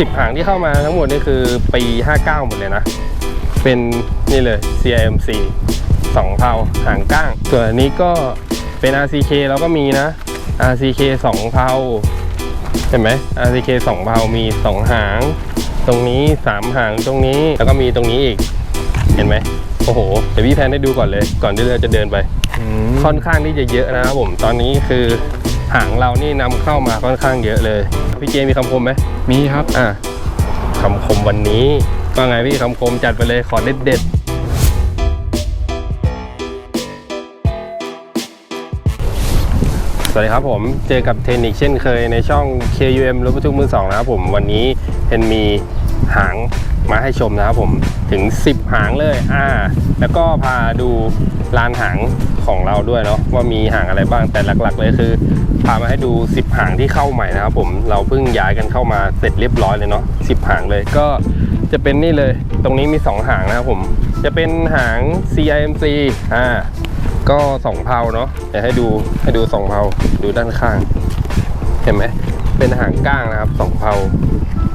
10 หางที่เข้ามาทั้งหมดนี่คือปี 59 หมดเลยนะ เป็นนี่เลย CIMC สองเผาหางก้าง ส่วนอันนี้ก็เป็น RCK เราก็มีนะ RCK สองเผาเห็นไหม RCK สองเผามี 2 หาง ตรงนี้ 3 หางตรงนี้แล้วก็มีตรงนี้อีก เห็นไหมโอ้โห เดี๋ยวพี่แพนให้ดูก่อนเลย ก่อนที่เราจะเดินไป ค่อนข้างที่จะเยอะนะครับผม ตอนนี้คือ หางเรานี่นำเข้ามาค่อนข้างเยอะเลย พี่เจมีคำคมไหมมีครับอะคำคมวันนี้ว่าไงพี่คำคมจัดไปเลยขอเด็ดเด็ดๆสวัสดีครับผมเจอกับเทคนิคเช่นเคยในช่อง KUM รถบรรทุกมือสองนะครับผมวันนี้เพนมีหางมาให้ชมนะครับผมถึง 10 หางเลยอ่าแล้วก็พาดูลานหางของเราด้วยเนาะว่ามีหางอะไรบ้างแต่หลักๆเลยคือ พามาให้ดู 10 หางที่เข้าใหม่นะครับผมเราเพิ่งย้ายกันเข้ามาเสร็จเรียบร้อยเลยเนาะ10 หางเลยก็จะเป็นนี่เลย ตรงนี้มี 2 หางนะครับผม จะเป็นหาง CIMC อ่าก็ 2 เพาเนาะเดี๋ยวให้ดูให้ดู2เพาดูด้านข้าง เห็นไหมเป็นหางก้างนะครับ2เพา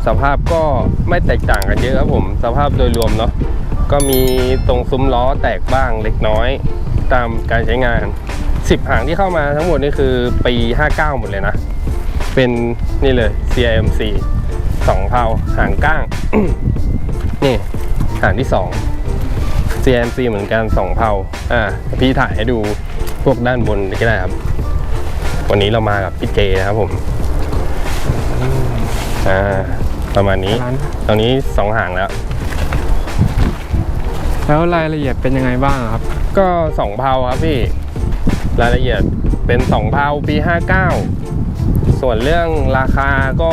สภาพก็ไม่แตกต่างกันเยอะครับผม สภาพโดยรวมเนาะก็มีตรงซุ้มล้อแตกบ้างเล็กน้อยตามการใช้งาน 10หางที่เข้ามาทั้งหมดนี่คือปี 59 หมดเลยนะ เป็นนี่เลย CIMC 2เพาหางก้าง นี่หางที่ 2 CIMC เหมือนกัน 2เพาอ่าพี่ถ่ายให้ดูพวกด้านบนก็ได้ครับ วันนี้เรามากับพี่เจนะครับผมอ่าประมาณนี้ร้านตรงนี้ 2 หางแล้ว แล้วรายละเอียดเป็นยังไงบ้างครับ ก็สองเพาครับพี่ รายละเอียดเป็นสองเพาปี 59 ส่วนเรื่องราคาก็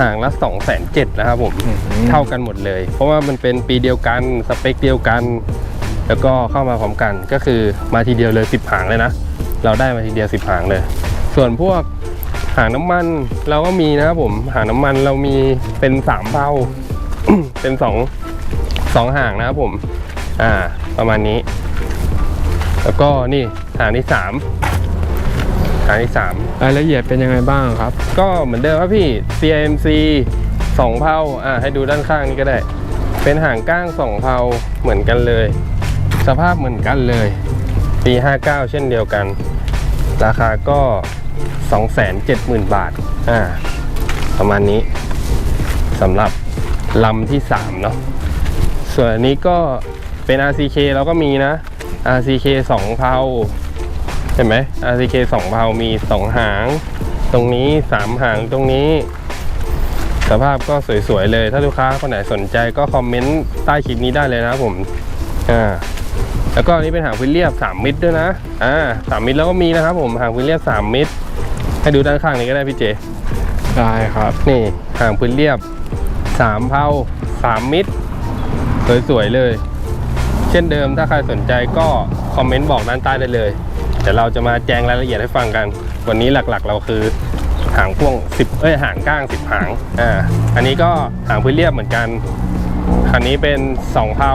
ห่างละ2 7 0 0 0นะครับผมอืมเท่ากันหมดเลย เพราะว่ามันเป็นปีเดียวกันสเปคเดียวกัน แล้วก็เข้ามาพร้อมกันก็คือมาทีเดียวเลย 10 หางเลยนะ เราได้มาทีเดียว 10 หางเลย ส่วนพวกหางน้ำมันเราก็มีนะครับผมหางน้ำมันเรามีเป็น3เพาเป็นสองสองหางนะครับผม อ่า ประมาณนี้ แล้วก็นี่หางที่สามหางที่สามรายละเอียดเป็นยังไงบ้างครับ ก็เหมือนเดิมครับพี่ CIMC สองเพาอ่าให้ดูด้านข้างนี้ก็ได้ เป็นหางก้างสองเพาเหมือนกันเลย สภาพเหมือนกันเลย ปี 59 เช่นเดียวกัน ราคาก็ 270,000 บาทอ่าประมาณนี้สำหรับลำที่ 3 เนาะส่วนอันนี้ก็เป็น RCK เราก็มีนะ RCK 2 เพาเห็นไหม RCK 2 เพามี 2 หาง ตรงนี้ 3 หางตรงนี้ สภาพก็สวยๆเลย ถ้าลูกค้าคนไหนสนใจก็คอมเมนต์ใต้คลิปนี้ได้เลยนะครับผมอ่าแล้วก็อันนี้เป็นหางพื้นเรียบ 3 มิตรด้วยนะอ่าสามมิตรแล้วก็มีนะครับผมหางพื้นเรียบ 3 มิตร ให้ดูด้านข้างนี้ก็ได้พี่เจ ได้ครับ นี่หางพื้นเรียบสามเพาสามมิตร สวยๆเลยเช่นเดิมถ้าใครสนใจก็คอมเมนต์บอกด้านใต้ได้เลยเดี๋ยวเราจะมาแจ้งรายละเอียดให้ฟังกัน วันนี้หลักๆ เราคือหางพ่วง 10 เอ้ยหางก้าง 10 หางอ่าอันนี้ก็หางพื้นเรียบเหมือนกัน คันนี้เป็น 2เพา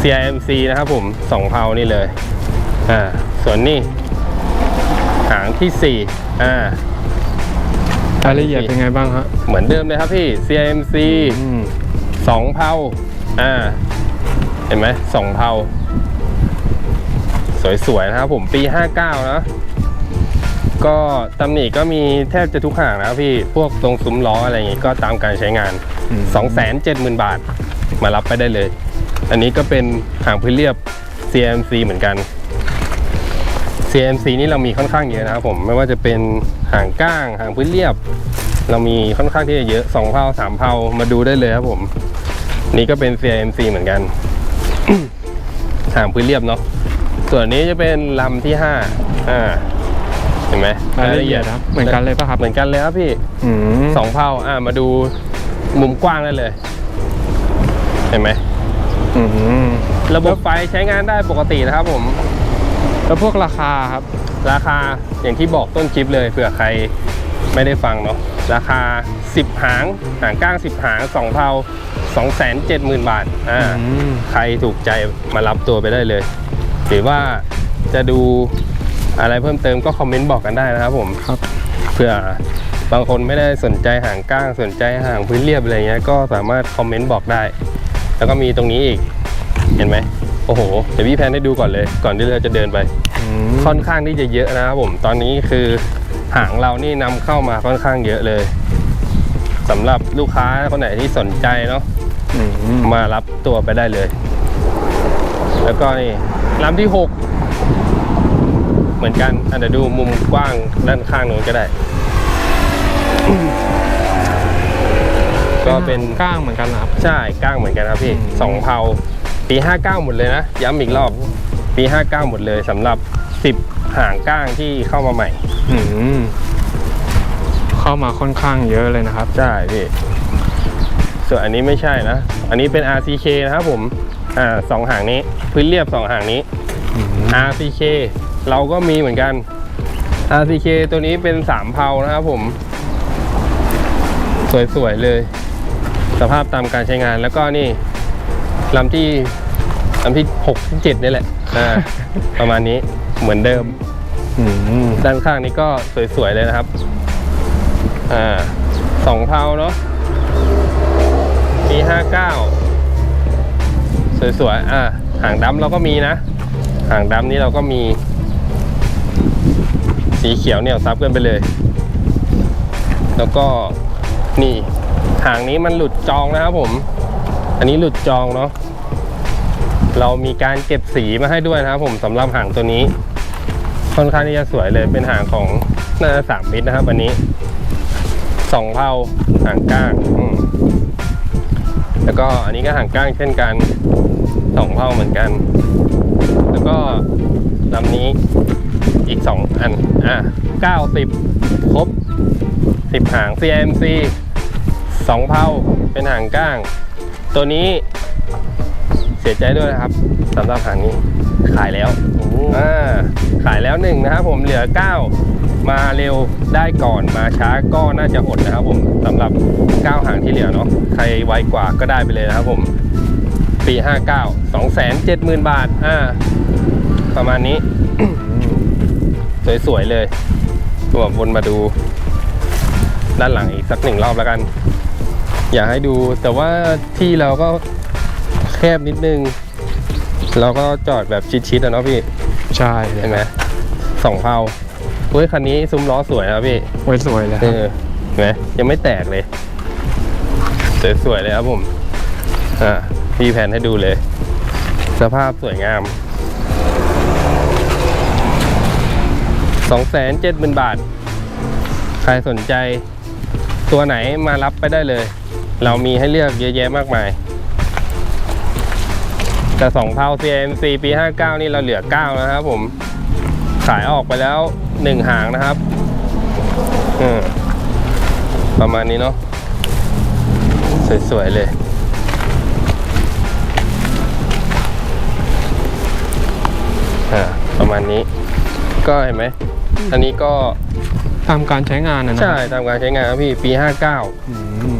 CIMC นะครับผม 2เพานี่เลยอ่าส่วนนี้หางที่4อ่ารายละเอียดเป็นไงบ้างฮะเหมือนเดิมเลยครับพี่ CIMC อืมสองเพาอ่า เห็นไหมสองเพาสวยๆนะครับผมปี 59 นะ ก็ตำหนิก็มีแทบจะทุกห่างนะครับพี่พวกตรงซุ้มล้ออะไรอย่างงี้ก็ตามการใช้งาน อืม 270,000 บาท มารับไปได้เลย อันนี้ก็เป็นหางพื้นเรียบ CMC เหมือนกัน CMC นี่เรามีค่อนข้างเยอะนะครับผมไม่ว่าจะเป็นหางก้างหางพื้นเรียบ เรามีค่อนข้างที่จะเยอะสองเพาสามเพามาดูได้เลยครับผม นี่ก็เป็น CMC เหมือนกัน หางพื้นเรียบเนาะส่วนนี้จะเป็นลำที่ห้าอ่าเห็นไหมรายละเอียดครับเหมือนกันเลยป่ะครับเหมือนกันเลยครับพี่อืมสองเพาอ่ามาดูมุมกว้างได้เลย เห็นไหมอืมระบบไฟใช้งานได้ปกตินะครับผม แล้วพวกราคาครับ ราคาอย่างที่บอกต้นคลิปเลยเผื่อใคร ไม่ได้ฟังเนาะราคา 10 หางหางก้าง 10 หาง2เทา270,000 บาทอ่าอืมใครถูกใจมารับตัวไปได้เลย หรือว่าจะดูอะไรเพิ่มเติมก็คอมเมนต์บอกกันได้นะครับผมครับเพื่อบางคนไม่ได้สนใจหางก้างสนใจหางพื้นเรียบอะไรเงี้ยก็สามารถคอมเมนต์บอกได้ แล้วก็มีตรงนี้อีกเห็นไหมโอ้โหเดี๋ยวพี่แพนให้ดูก่อนเลย ก่อนที่เราจะเดินไปอืมค่อนข้างที่จะเยอะนะครับผมตอนนี้คือ หางเรานี่นำเข้ามาค่อนข้างเยอะเลยสำหรับลูกค้าคนไหนที่สนใจเนาะอืมมารับตัวไปได้เลย แล้วก็นี่ลำที่6เหมือนกันอันเดี๋ยวดูมุมกว้างด้านข้างนู้นก็ได้ ก็เป็นก้างเหมือนกันเหรอครับ ใช่ก้างเหมือนกันครับพี่อืมสองเผาปี 59 หมดเลยนะ ย้ำอีกรอบ ปี 59 หมดเลยสำหรับ 10หางก้างที่เข้ามาใหม่ อืมเข้ามาค่อนข้างเยอะเลยนะครับ ใช่พี่ ส่วนอันนี้ไม่ใช่นะ อันนี้เป็น RCK นะครับผม อ่าสองหางนี้ พื้นเรียบสองหางนี้อืม RCK เราก็มีเหมือนกัน RCK ตัวนี้เป็นสามเพานะครับผม สวยๆเลย สภาพตามการใช้งานแล้วก็นี่ลำที่ลำที่หกที่เจ็ดนี่แหละ อ่า ประมาณนี้ เหมือนเดิมอืมด้านข้างนี้ก็สวยๆเลยนะครับ อ่าสองเพาเนาะปีห้าเก้าสวยๆ อ่าหางดำเราก็มีนะ หางดำนี้เราก็มี สีเขียวเนี่ยซับกันไปเลย แล้วก็นี่หางนี้มันหลุดจองนะครับผม อันนี้หลุดจองเนาะ เรามีการเก็บสีมาให้ด้วยนะครับผมสำหรับหางตัวนี้ ค่อนข้างที่จะสวยเลยเป็นหางของน่าจะสามมิตรนะครับวันนี้สองเผาหางก้างแล้วก็อันนี้ก็หางก้างเช่นกันสองเผาเหมือนกัน แล้วก็ลำนี้อีกสองอันอะเก้าสิบครบสิบหาง CMC สองเผาเป็นหางก้าง ตัวนี้ เสียใจด้วยนะครับสำหรับหางนี้ขายแล้วอ่าขายแล้วหนึ่งนะครับผมเหลือ 9 มาเร็วได้ก่อนมาช้าก็น่าจะอดนะครับผมสำหรับ 9 หางที่เหลือเนาะใครไวกว่าก็ได้ไปเลยนะครับผมปี 59 270,000 บาทอ่าประมาณนี้ สวยๆเลยตัววนมาดู ด้านหลังอีกสักหนึ่งรอบแล้วกัน อยากให้ดูแต่ว่าที่เราก็ แคบนิดนึง เราก็จอดแบบชิดๆอะเนาะพี่ใช่เลเห็ยนไหมสองเผาเฮ้ยคันนี้ซุ้มล้อสวยนะครับพี่โอ้ยสวยเลยคเอรับอเห็นไหมยังไม่แตกเลยสวยๆเลยครับผมอ่าพี่แผนให้ดูเลย สภาพสวยงามสองแสนเจ็ดหมื่นบาท ใครสนใจ ตัวไหนมารับไปได้เลย เรามีให้เลือกเยอะแยะมากมาย แต่สองเผา CMC ปี 59 นี่เราเหลือ 9 นะครับผม ขายออกไปแล้ว 1 หางนะครับอืมประมาณนี้เนาะสวย ๆ เลยอ่าประมาณนี้ ก็เห็นไหม อันนี้ก็ตามการใช้งานนะนะใช่ ตามการใช้งานครับพี่ ปี 59อืม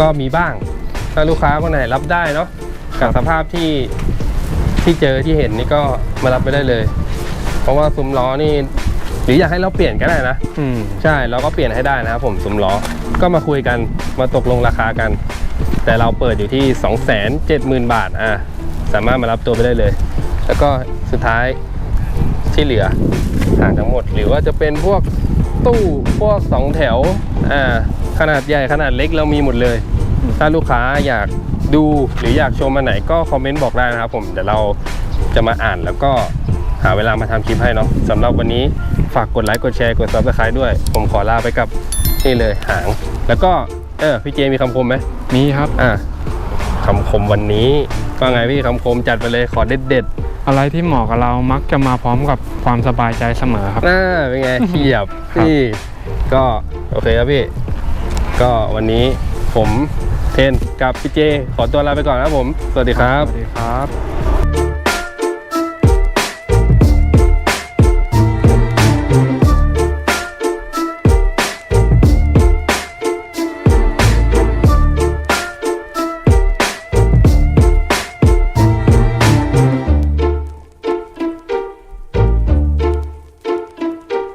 ก็มีบ้าง ถ้าลูกค้าคนไหนรับได้เนาะ กับสภาพที่ที่เจอที่เห็นนี่ก็มารับไปได้เลย เพราะว่าซุ้มล้อนี่ หรืออยากให้เราเปลี่ยนก็ได้นะอืมใช่เราก็เปลี่ยนให้ได้นะครับผมซุ้มล้อก็มาคุยกันมาตกลงราคากัน แต่เราเปิดอยู่ที่ 270,000 บาทอะสามารถมารับตัวไปได้เลย แล้วก็สุดท้ายที่เหลือหางทั้งหมด หรือว่าจะเป็นพวกตู้พวกสองแถวอ่าขนาดใหญ่ขนาดเล็กเรามีหมดเลย ถ้าลูกค้าอยาก ดูหรืออยากชมอันไหนก็คอมเมนต์บอกได้นะครับผมเดี๋ยวเราจะมาอ่านแล้วก็หาเวลามาทำคลิปให้เนาะสำหรับวันนี้ฝากกดไลค์กดแชร์กด subscribe ด้วย ผมขอลาไปกับนี่เลยหาง แล้วก็เออพี่เจมีคำคมไหมมีครับ อะคำคมวันนี้ว่าไงพี่คำคมจัดไปเลยขอเด็ดเด็ดอะไรที่เหมาะกับเรามักจะมาพร้อมกับความสบายใจเสมอครับๆน่าเป็นไงเทียบครับนี่ก็โอเคครับพี่ ก็วันนี้ผม เทนกับพี่เจ ขอตัวลาไปก่อนนะครับผม สวัสดีครับ สวัสดีครับ